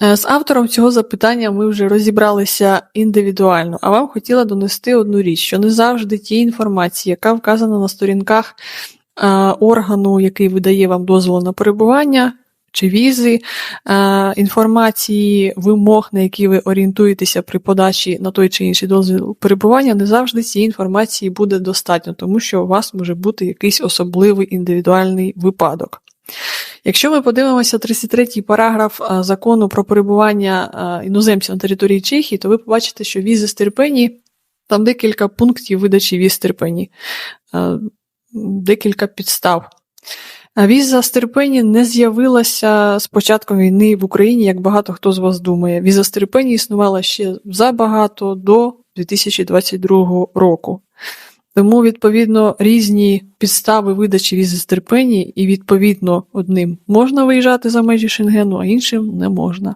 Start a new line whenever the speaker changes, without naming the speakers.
Е, З автором цього запитання ми вже розібралися індивідуально, а вам хотіла донести одну річ, що не завжди ті інформації, яка вказана на сторінках е, органу, який видає вам дозвіл на перебування чи візи, е, інформації, вимог, на які ви орієнтуєтеся при подачі на той чи інший дозвіл перебування, не завжди цієї інформації буде достатньо, тому що у вас може бути якийсь особливий індивідуальний випадок. Якщо ми подивимося 33-й параграф закону про перебування іноземців на території Чехії, то ви побачите, що візи з Терпені, там декілька пунктів видачі віз Терпені, декілька підстав. Віза з Терпені не з'явилася з початком війни в Україні, як багато хто з вас думає. Віза з Терпені існувала ще забагато до 2022 року. Тому, відповідно, різні підстави видачі візи з Терпені, і, відповідно, одним можна виїжджати за межі Шенгену, а іншим не можна.